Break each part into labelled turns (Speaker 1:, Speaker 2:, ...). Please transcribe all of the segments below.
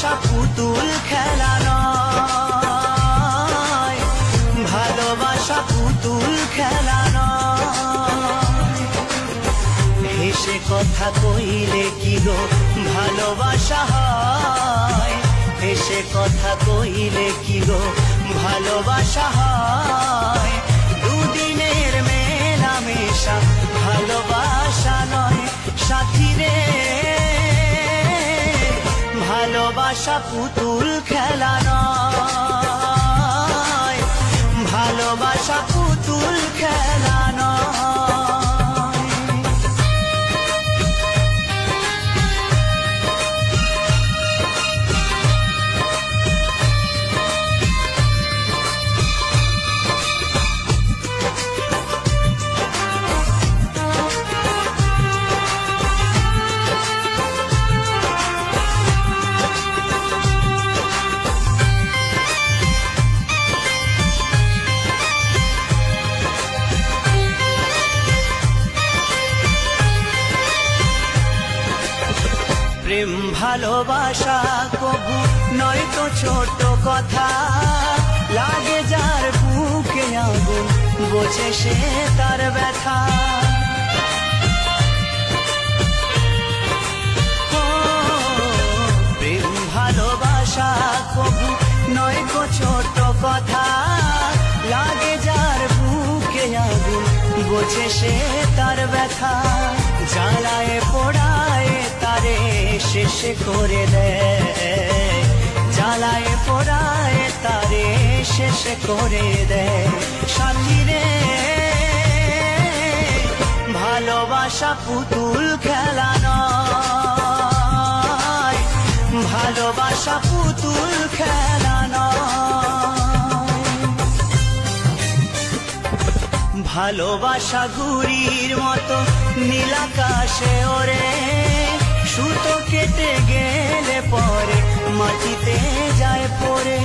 Speaker 1: ভালোবাসা পুতুল খেলা নয়। ভালোবাসা পুতুল খেলা নয়। হেসে কথা কইলে কি গো ভালোবাসা হয়? হেসে কথা কইলে কি গো ভালোবাসা হয়? পুতুল খেলা নয়। প্রেম ভালোবাসা কবু নয় তো ছোট কথা। লাগে যার বুকে আগুন, বোঝে সে তার ব্যথা। প্রেম ভালোবাসা কবু নয় তো ছোট কথা। লাগে যার বুকে আগুন, বোঝে সে তার ব্যথা। জ্বালায় তারে শেষ করে দেয়। জ্বালায় পড়ায়, তারে শেষ করে দেয়। সাথী রে, ভালোবাসা পুতুল খেলা নয়। ভালোবাসা পুতুল খেলা ভালোবাসা ঘুরির মতো নীলাকাশে ওরে সুতো কেটে গেলে পরে মাটিতে যায় পরে।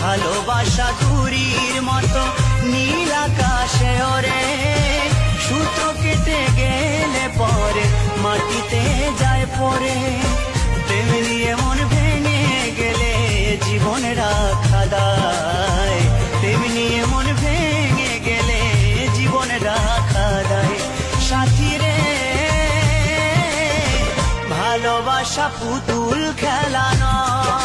Speaker 1: ভালোবাসা ঘুরির মতো নীল আকাশে ওরে সুতো কেটে গেলে পরে মাটিতে যায় পড়ে ভালোবাসা পুতুল খেলা নয়